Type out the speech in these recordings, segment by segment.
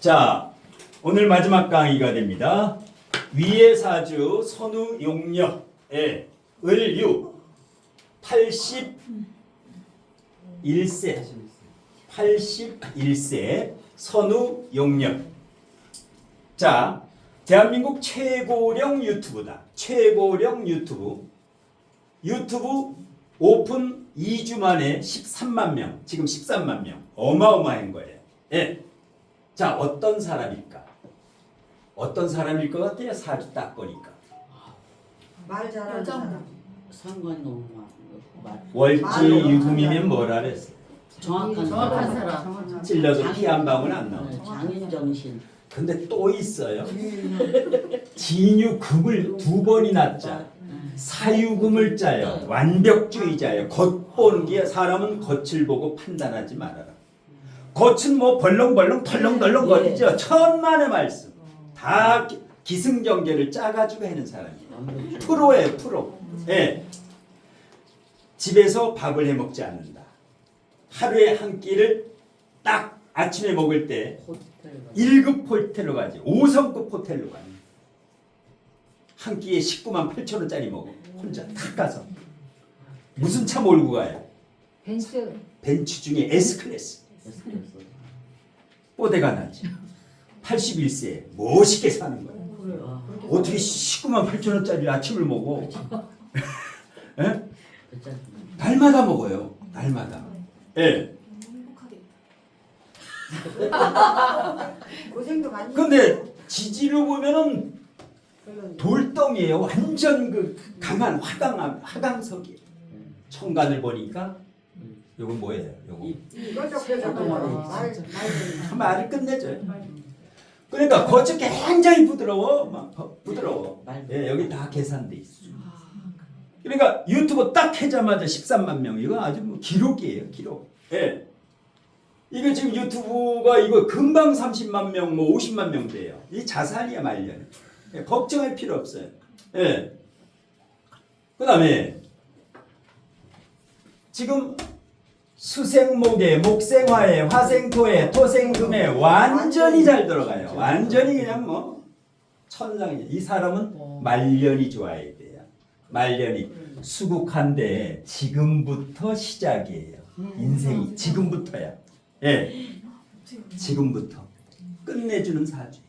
자, 오늘 마지막 강의가 됩니다. 위의 사주 선우 용녀의 을유 81세 81세 선우 용녀 자, 대한민국 최고령 유튜브다. 최고령 유튜브. 유튜브 오픈 2주 만에 13만 명, 지금 13만 명. 어마어마한 거예요. 예. 자, 어떤 사람일까? 어떤 사람일 것 같아요? 사주 딱 보니까. 말 잘하는 여자 사람. 상관이 너무 많아. 월지 말로 유금이면 뭐라 그랬어? 정확한 정확한 사람. 사람. 찔러도 피 한 방울 안 나와. 네, 장인 정신. 근데 또 있어요. 진유금을 두 번이나 짜. 사유금을 짜요. 완벽주의자예요. 겉 보는 게 사람은 겉을 보고 판단하지 말아라. 겉은 뭐 벌렁벌렁 털렁덜렁 거리죠. 천만의 말씀. 다 기- 기승전결을 짜가지고 하는 사람이에요. 완벽주의. 프로예요, 프로. 예. 집에서 밥을 해 먹지 않는다. 하루에 한 끼를 딱 아침에 먹을 때 호텔 가. 1급 호텔로 가지. 5성급 호텔로 가는. 한 끼에 19만 8천 원짜리 먹어. 혼자 탁 가서. 무슨 차 몰고 가요? 벤츠 벤츠 중에 S클래스. 뽀대가 나지. 81세에 멋있게 사는 거야. 와, 어떻게 19만 8천 원짜리 아침을 먹어? 예? 진짜 날마다 먹어요. 날마다. 예. 고생도 많이. 근데 지지를 보면은 돌덩이에요. 완전 그 강한 화강 화강석이에요. 청간을 보니까 요건 뭐예요? 요거 말. 말. 말을 끝내줘요. 그러니까 겉이 굉장히 부드러워, 막 부- 부드러워. 말. 예, 여기 다 계산돼 있어. 그러니까 유튜브 딱 해자마자 13만 명 이거 아주 뭐 기록이에요, 기록. 예. 이거 지금 유튜브가 이거 금방 30만 명, 뭐 50만 명 돼요. 이 자산이야 말년. 예, 걱정할 필요 없어요. 예. 그다음에 지금 수생목에 목생화에 화생토에 토생금에 완전히 잘 들어가요. 완전히 그냥 뭐 천상이죠. 이 사람은 말년이 좋아야 돼요. 말년이 수국한데 지금부터 시작이에요. 인생이 지금부터야. 예, 지금부터 끝내주는 사주.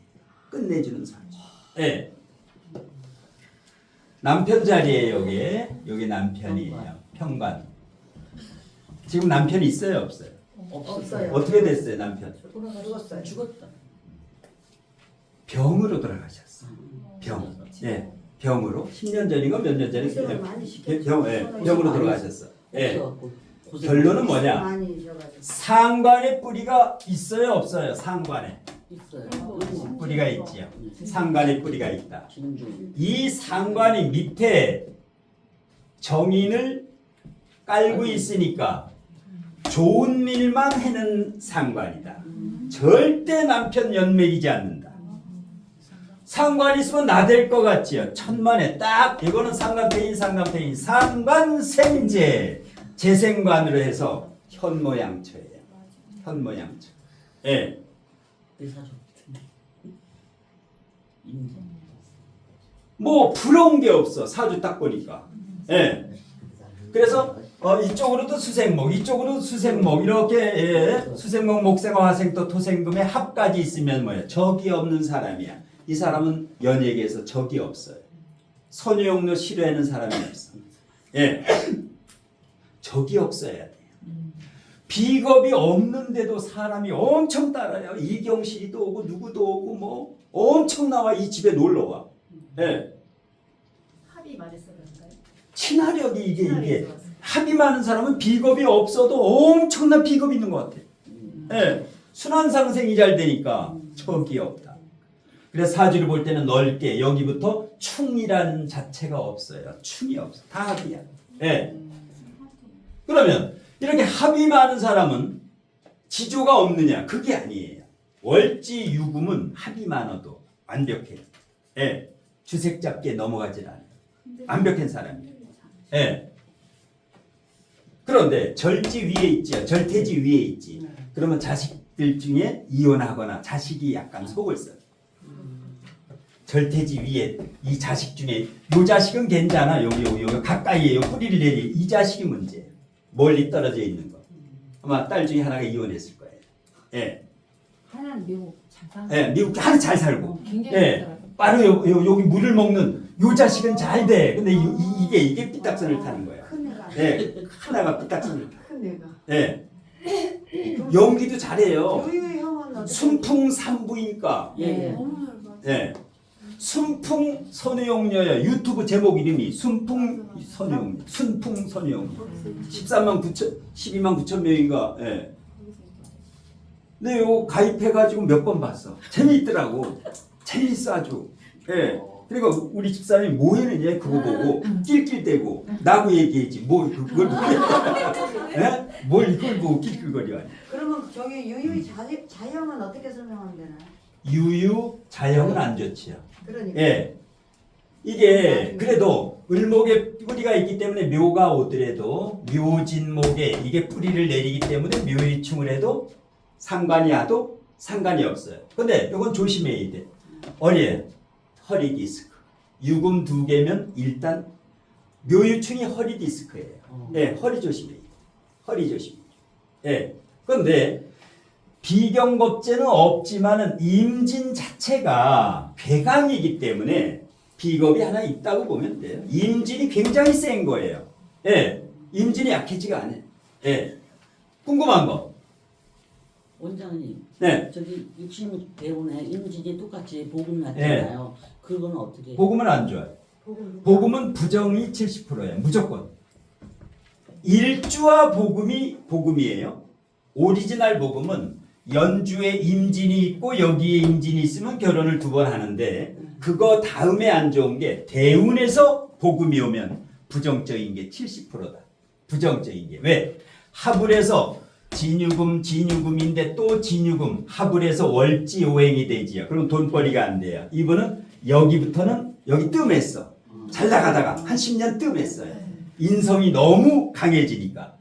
끝내주는 사주. 예. 남편 자리에 여기 여기 남편이에요. 평관. 지금 남편이 있어요, 없어요? 없어요. 어떻게 됐어요, 남편? 죽었어요. 죽었다. 병으로 돌아가셨어. 병. 예. 병으로 10년 전인가 몇 년 전에 고생을 많이 시켰죠. 병, 예, 병으로 돌아가셨어. 예. 없어갖고 고생- 결론은 뭐냐? 많이. 상관에 뿌리가 있어요, 없어요? 상관에 있어요. 뿌리가 있지요. 상관에 뿌리가 있다. 진중. 이 상관이 밑에 정인을 깔고 있으니까 좋은 일만 해는 상관이다. 절대 남편 연맥이지 않는다. 상관 있으면 나댈 것 같지요. 천만에 딱 이거는 상관패인 상관패인 상관생제 재생관으로 해서 현모양처예요. 현모양처. 예. 뭐 부러운 게 없어 사주 딱 보니까. 예. 그래서 어, 이쪽으로도 수생목, 이쪽으로도 수생목 이렇게 예, 수생목, 목생화, 화생토, 토생금의 합까지 있으면 뭐야? 적이 없는 사람이야. 이 사람은 연예계에서 적이 없어요. 선유용료 싫어하는 사람이 없어. 예, 적이 없어야 돼요. 비겁이 없는데도 사람이 엄청 따라요. 이경실이도 오고 누구도 오고 뭐 엄청 나와 이 집에 놀러 와. 예, 합이 맞아서 그런가요? 친화력이 이게 이게. 합이 많은 사람은 비겁이 없어도 엄청난 비겁이 있는 것 같아. 예, 순환 상생이 잘 되니까 적이 없다. 그래서 사주를 볼 때는 넓게 여기부터 충이라는 자체가 없어요. 충이 없어. 다 합이야. 예. 그러면 이렇게 합이 많은 사람은 지조가 없느냐? 그게 아니에요. 월지 유금은 합이 많아도 완벽해. 예. 주색 잡기에 넘어가질 않아요. 완벽한 사람이에요. 예. 그런데 절지 위에 있지요. 절태지 위에 있지. 그러면 자식들 중에 이혼하거나 자식이 약간 속을 써. 절대지 위에 이 자식 중에 요 자식은 괜찮아 여기 여기 여기 가까이에 요 뿌리를 내리 이 자식이 문제예요. 멀리 떨어져 있는 거. 아마 딸 중에 하나가 이혼했을 거예요. 예, 하나는 미국 잘 사. 예, 미국 하나 잘 살고. 어, 굉장히 예. 잘 살아요. 바로 요, 요, 여기 물을 먹는 요 자식은 잘 돼. 근데 이, 이, 게 이게 삐딱선을 타는 거야. 큰 애가. 예, 하나가 삐딱선을 타. 큰 애가. 예, 연기도 잘해요. 요요의 형은 어떻게? 순풍산부인과. 예, 예. 예. 순풍 선우용녀야 유튜브 제목 이름이 순풍 선우용 순풍 선우용 13만 9천 12만 9천 명인가 예. 근데 요 가입해가지고 몇 번 봤어 재미있더라고 재밌어 아주 예. 그리고 우리 집사람이 뭐 했느냐 그거 보고 낄낄대고 나고 얘기했지 뭐 그걸 보고 예? 뭘 이걸 보고 낄낄거려 그러면 저기 요요의 자, 자형은 어떻게 설명하면 되나? 유유 자형은 안 좋지요 그러니까. 예. 이게 그래도 을목에 뿌리가 있기 때문에 묘가 오더라도 묘진목에 이게 뿌리를 내리기 때문에 묘유충을 해도 상관이 와도 상관이 없어요. 근데 이건 조심해야 돼. 어디에? 허리 디스크. 유금 두 개면 일단 묘유충이 허리 디스크예요. 어. 예, 허리 조심해야 돼. 허리 조심. 예. 근데 비경겁제는 없지만은 임진 자체가 괴강이기 때문에 비겁이 하나 있다고 보면 돼요. 임진이 굉장히 센 거예요. 예. 임진이 약해지가 않아요. 예. 궁금한 거. 원장님, 네. 저기 60배운에 임진이 똑같이 복음 났잖아요. 그건 어떻게? 복음은 안 좋아요. 복음. 복음은 부정이 70%예요. 무조건. 일주와 복음이 복음이에요. 오리지널 복음은 연주에 임진이 있고 여기에 임진이 있으면 결혼을 두 번 하는데 그거 다음에 안 좋은 게 대운에서 복음이 오면 부정적인 게 70%다. 부정적인 게 왜? 합을해서 진유금 진유금인데 또 진유금 합을해서 월지 오행이 되지요. 그럼 돈벌이가 안 돼요. 이분은 여기부터는 여기 뜸했어. 잘 나가다가 한 10년 뜸했어요. 인성이 너무 강해지니까.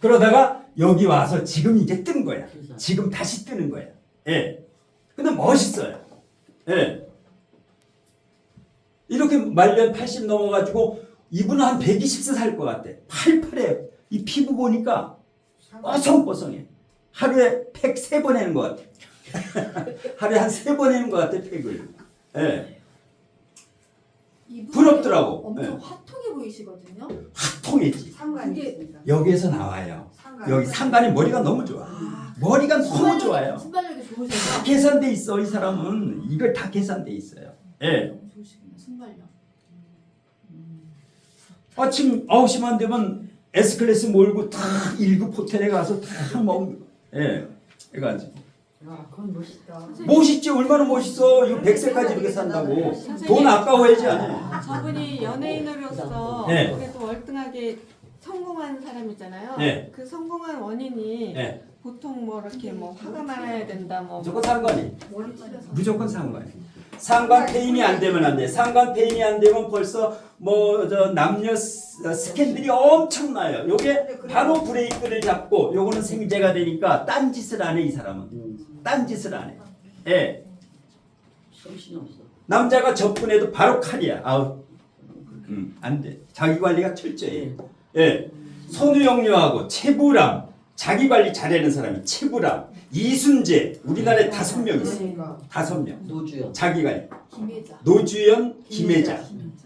그러다가 여기 와서 지금 이제 뜬 거야. 지금 다시 뜨는 거야. 예. 근데 멋있어요. 예. 이렇게 말년 80 넘어가지고 이분은 한 120세 살 것 같아. 팔팔해. 이 피부 보니까 뽀송뽀송해. 하루에 팩 세 번 해는 것 같아. 하루에 한 세 번 해는 것 같아, 팩을. 예. 엄청 예. 화통해 보이시거든요. 통했지. 상관이 그게- 있습니다. 여기에서 나와요. 상관. 여기 상관이 머리가 너무 좋아. 아, 머리가 너무 좋아요. 순발력이 다 좋으세요. 계산돼 있어 이 사람은 이걸 다 계산돼 있어요. 예. 너무 좋으시군요. 순발력. 아침 9시만 되면 S클래스 몰고 다 1급 호텔에 가서 다 먹는 거. 예. 해가지고 야, 그건 멋있다. 멋있지 얼마나 멋있어 이거 100세까지 이렇게 산다고 돈 아까워야지 않아 저분이 연예인으로서 네. 그래도 월등하게 성공한 사람이잖아요. 네. 그 성공한 원인이 예. 보통 뭐 이렇게 뭐 화가 많아야 된다 뭐 무조건 상관이. 무조건 상관이 상관 페인이 안 되면 안 돼. 상관 페인이 안 되면 벌써 뭐 저 남녀 스- 스캔들이 엄청나요. 요게 바로 브레이크를 잡고 요거는 생제가 되니까 딴 짓을 안 해 이 사람은. 음, 딴 짓을 안 해. 예. 정신이 없어. 남자가 접근해도 바로 칼이야. 아웃. 음, 안 돼. 자기 관리가 철저해. 예. 손우영녀하고 최부람 자기 관리 잘하는 사람이 최부람, 이순재 우리나라에 다섯 명 있어. 그러니까. 다섯 명. 노주요. 자기 관리. 김혜자. 노주현, 김혜자.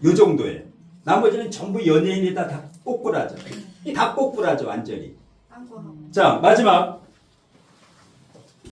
요 정도예요. 나머지는 전부 연예인이다 다 꼬꾸라져. 다 꼬꾸라져 완전히. 자 마지막